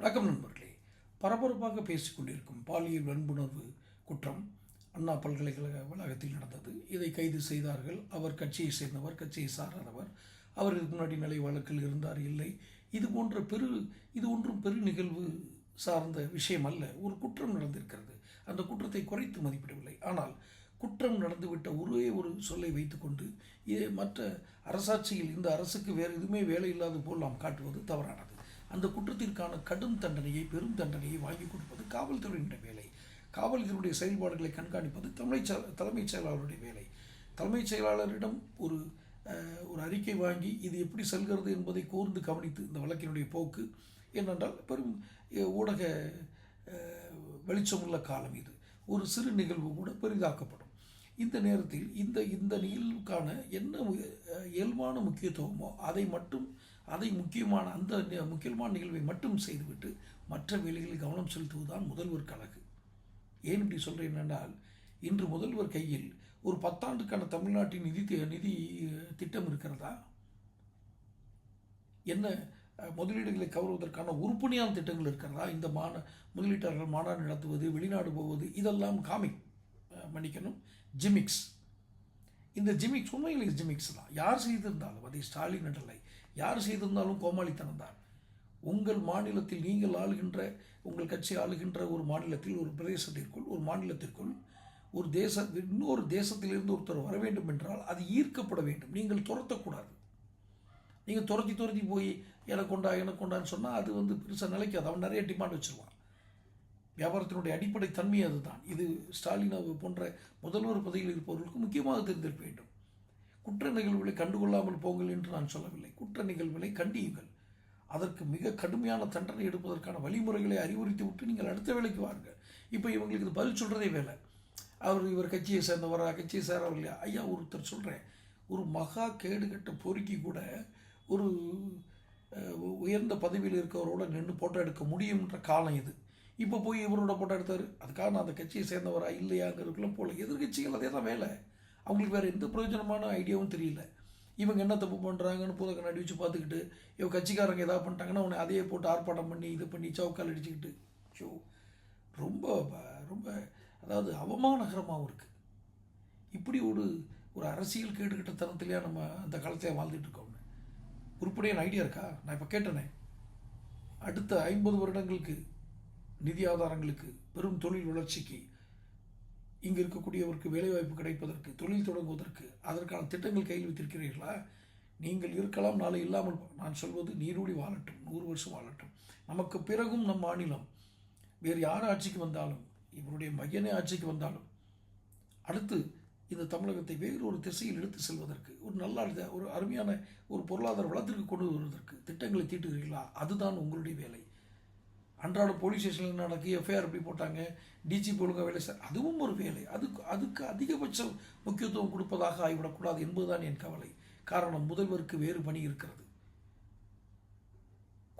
வணக்கம் நண்பர்களே. பரபரப்பாக பேசிக் கொண்டிருக்கும் பாலியல் வன்புணர்வு குற்றம் அண்ணா பல்கலைக்கழக வளாகத்தில் நடந்தது. இதை கைது செய்தார்கள். அவர் கட்சியை சேர்ந்தவர் கட்சியை சாராதவர். அவருக்கு இதுக்கு முன்னாடி நிலை வழக்கில் இருந்தார் இல்லை. இது போன்ற பெரு இது ஒன்றும் பெரு நிகழ்வு சார்ந்த விஷயம் அல்ல. ஒரு குற்றம் நடந்திருக்கிறது. அந்த குற்றத்தை குறைத்து மதிப்பிடவில்லை. ஆனால் குற்றம் நடந்துவிட்ட ஒரே ஒரு சொல்லை வைத்துக்கொண்டு இது மற்ற அரசாட்சியில் இந்த அரசுக்கு வேறு எதுவுமே வேலை இல்லாத போல் நாம் காட்டுவது தவறானது. அந்த குற்றத்திற்கான கடும் தண்டனையை பெரும் தண்டனையை வாங்கி கொடுப்பது காவல்துறையினுடைய வேலை. காவல்துறையுடைய செயல்பாடுகளை கண்காணிப்பது தலைமைச் தலைமைச் செயலாளருடைய வேலை. தலைமைச் செயலாளரிடம் ஒரு ஒரு அறிக்கை வாங்கி இது எப்படி செல்கிறது என்பதை கூர்ந்து கவனித்து இந்த வழக்கினுடைய போக்கு ஏனென்றால் பெரும் ஊடக வெளிச்சமுள்ள காலம் இது. ஒரு சிறு நிகழ்வு கூட பெரிதாக்கப்படும். இந்த நேரத்தில் இந்த இந்த நிகழ்வுக்கான என்ன இயல்பான முக்கியத்துவமோ அதை மட்டும் அதை முக்கியமான அந்த முக்கியமான நிகழ்வை மட்டும் செய்துவிட்டு மற்ற வேலைகளில் கவனம் செலுத்துவதுதான் முதல்வர் கழகு. ஏன் இப்படி சொல்கிறேன் என்றால் இன்று முதல்வர் கையில் ஒரு பத்தாண்டுக்கான தமிழ்நாட்டின் நிதி நிதி திட்டம் இருக்கிறதா? என்ன முதலீடுகளை கவருவதற்கான உறுப்புணியான திட்டங்கள் இருக்கிறதா? இந்த மாண முதலீட்டாளர்கள் மாநாடு நடத்துவது வெளிநாடு போவது இதெல்லாம் காமிக் மன்னிக்கணும். ஜிமிக்ஸ். இந்த ஜிமிக்ஸ் உண்மையில் ஜிமிக்ஸ் தான். யார் செய்திருந்தாலும் அதை ஸ்டாலின் என்றலை யார் செய்திருந்தாலும் கோமாளித்தனம் தான். உங்கள் மாநிலத்தில் நீங்கள் ஆளுகின்ற உங்கள் கட்சி ஆளுகின்ற ஒரு மாநிலத்தில் ஒரு பிரதேசத்திற்குள் ஒரு மாநிலத்திற்குள் ஒரு தேச இன்னொரு தேசத்திலிருந்து ஒருத்தர் வர வேண்டும் என்றால் அது ஈர்க்கப்பட வேண்டும். நீங்கள் துரத்தக்கூடாது. நீங்கள் துரத்தி துரத்தி போய் எனக்கு கொண்டா எனக்கு கொண்டான்னு சொன்னால் அது வந்து பெருசாக நிலைக்காது. அவன் நிறைய டிமாண்ட் வச்சுருவான். வியாபாரத்தினுடைய அடிப்படை தன்மை அதுதான். இது ஸ்டாலின் போன்ற முதல்வர் பதவியில் இருப்பவர்களுக்கு முக்கியமாக தெரிந்திருக்க வேண்டும். குற்ற நிகழ்வுகளை கண்டுகொள்ளாமல் போங்கள் என்று நான் சொல்லவில்லை. குற்ற நிகழ்வுகளை கண்டியுங்கள். அதற்கு மிக கடுமையான தண்டனை எடுப்பதற்கான வழிமுறைகளை அறிவுறுத்தி விட்டு நீங்கள் அடுத்த வேலைக்கு வாருங்கள். இப்போ இவங்களுக்கு இது பதில் சொல்கிறதே வேலை. அவர் இவர் கட்சியை சேர்ந்தவரா? கட்சியை சேரவில்லையா? ஐயா ஒருத்தர் சொல்கிறேன் ஒரு மகா கேடுகட்ட பொறுக்கி கூட ஒரு உயர்ந்த பதவியில் இருக்கவரோட நின்று போட்டோ எடுக்க முடியுன்ற காலம் இது. இப்போ போய் இவரோட போட்டோ எடுத்தார். அதுக்காக நான் அந்த கட்சியை சேர்ந்தவரா இல்லையாங்கிறதுக்குலாம் போகல எதிர்கட்சிகள் அதே தான் வேலை. அவங்களுக்கு வேறு எந்த பிரயோஜனமான ஐடியாவும் தெரியல. இவங்க என்ன தப்பு பண்ணுறாங்கன்னு பூத கண்ணாடி வச்சு பார்த்துக்கிட்டு இவங்க கட்சிக்காரங்க எதாவது பண்ணிட்டாங்கன்னா உன்னை அதையே போட்டு ஆர்ப்பாட்டம் பண்ணி இது பண்ணி சவுக்கால் அடிச்சுக்கிட்டு. ஷோ ரொம்ப ரொம்ப அதாவது அவமானகரமாகவும் இருக்குது இப்படி ஒரு ஒரு அரசியல் கேட்டுக்கிட்ட தனத்திலேயே நம்ம அந்த காலத்தையே வாழ்ந்துட்டு இருக்கோம்னு. உருப்படியான ஐடியா இருக்கா? நான் இப்போ கேட்டேனே. அடுத்த ஐம்பது வருடங்களுக்கு நிதி ஆதாரங்களுக்கு பெரும் தொழில் வளர்ச்சிக்கு இங்கே இருக்கக்கூடியவருக்கு வேலைவாய்ப்பு கிடைப்பதற்கு தொழில் தொடங்குவதற்கு அதற்கான திட்டங்கள் கையில் வைத்திருக்கிறீர்களா? நீங்கள் இருக்கலாம் நாளை இல்லாமல் நான் சொல்வது நீரூடி வாழட்டும் நூறு வருஷம் வாழட்டும். நமக்கு பிறகும் நம் மாநிலம். வேறு யார் ஆட்சிக்கு வந்தாலும் இவருடைய மையனே ஆட்சிக்கு வந்தாலும். அடுத்து இந்த தமிழகத்தை வேறு ஒரு திசையில் எடுத்து செல்வதற்கு ஒரு நல்ல ஒரு அருமையான ஒரு பொருளாதார வளத்திற்கு கொண்டு வருவதற்கு திட்டங்களை தீட்டுகிறீர்களா? அதுதான் உங்களுடைய வேலை. அன்றாட போலீஸ் ஸ்டேஷனில் நடக்கு எஃப்ஐஆர் எப்படி போட்டாங்க? டிஜிபி ஒழுங்காக வேலை சார் அதுவும் ஒரு வேலை. அதுக்கு அதுக்கு அதிகபட்ச முக்கியத்துவம் கொடுப்பதாக ஆகிவிடக்கூடாது என்பதுதான் என் கவலை. காரணம் முதல்வருக்கு வேறு பணி இருக்கிறது.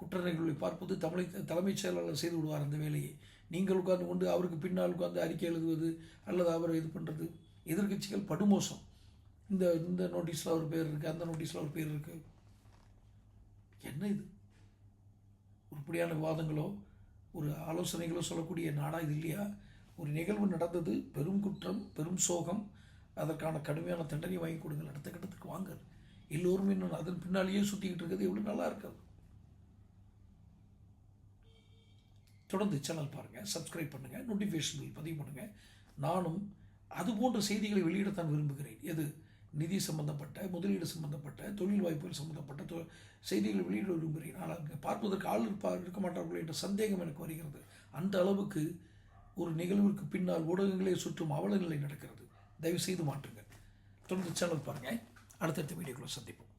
குற்ற பார்ப்பது தமிழை தலைமைச் செயலாளர் செய்து விடுவார் அந்த வேலையை. நீங்கள் உட்கார்ந்து கொண்டு அவருக்கு பின்னால் உட்கார்ந்து அறிக்கை எழுதுவது அல்லது அவரை இது பண்ணுறது எதிர்க்கட்சிகள் படுமோசம். இந்த இந்த நோட்டீஸில் ஒரு பேர் இருக்குது அந்த நோட்டீஸில் ஒரு பேர் இருக்குது என்ன இது? உருப்படியான விவாதங்களோ ஒரு ஆலோசனைகளோ சொல்லக்கூடிய நாடாக இது இல்லையா? ஒரு நிகழ்வு நடந்தது பெரும் குற்றம் பெரும் சோகம் அதற்கான கடுமையான தண்டனை வாங்கி கொடுங்கள் அடுத்த கட்டத்துக்கு வாங்க. எல்லோரும் இன்னும் அதன் பின்னாலேயே சுற்றிக்கிட்டு இருக்கிறது எவ்வளோ நல்லா இருக்காது தொடர்ந்து சேனல் பாருங்கள் சப்ஸ்கிரைப் பண்ணுங்கள் நோட்டிஃபிகேஷன் பதிவு பண்ணுங்கள் நானும் அது போன்ற செய்திகளை வெளியிடத்தான் விரும்புகிறேன். எது? நிதி சம்பந்தப்பட்ட முதலீடு சம்பந்தப்பட்ட தொழில் வாய்ப்புகள் சம்பந்தப்பட்ட தொ- செய்திகளை வெளியிட விரும்புகிறேன். ஆனால் அங்கே பார்ப்பதற்கு ஆள் இருப்பார் இருக்க மாட்டார்கள் என்ற சந்தேகம் எனக்கு வருகிறது. அந்த அளவுக்கு ஒரு நிகழ்விற்கு பின்னால் ஊடகங்களே சுற்றும் அவலநிலை நடக்கிறது. தயவு செய்து மாற்றுங்கள். தொடர்ந்து சேனல் பாருங்கள். அடுத்தடுத்த வீடியோக்களை சந்திப்போம்.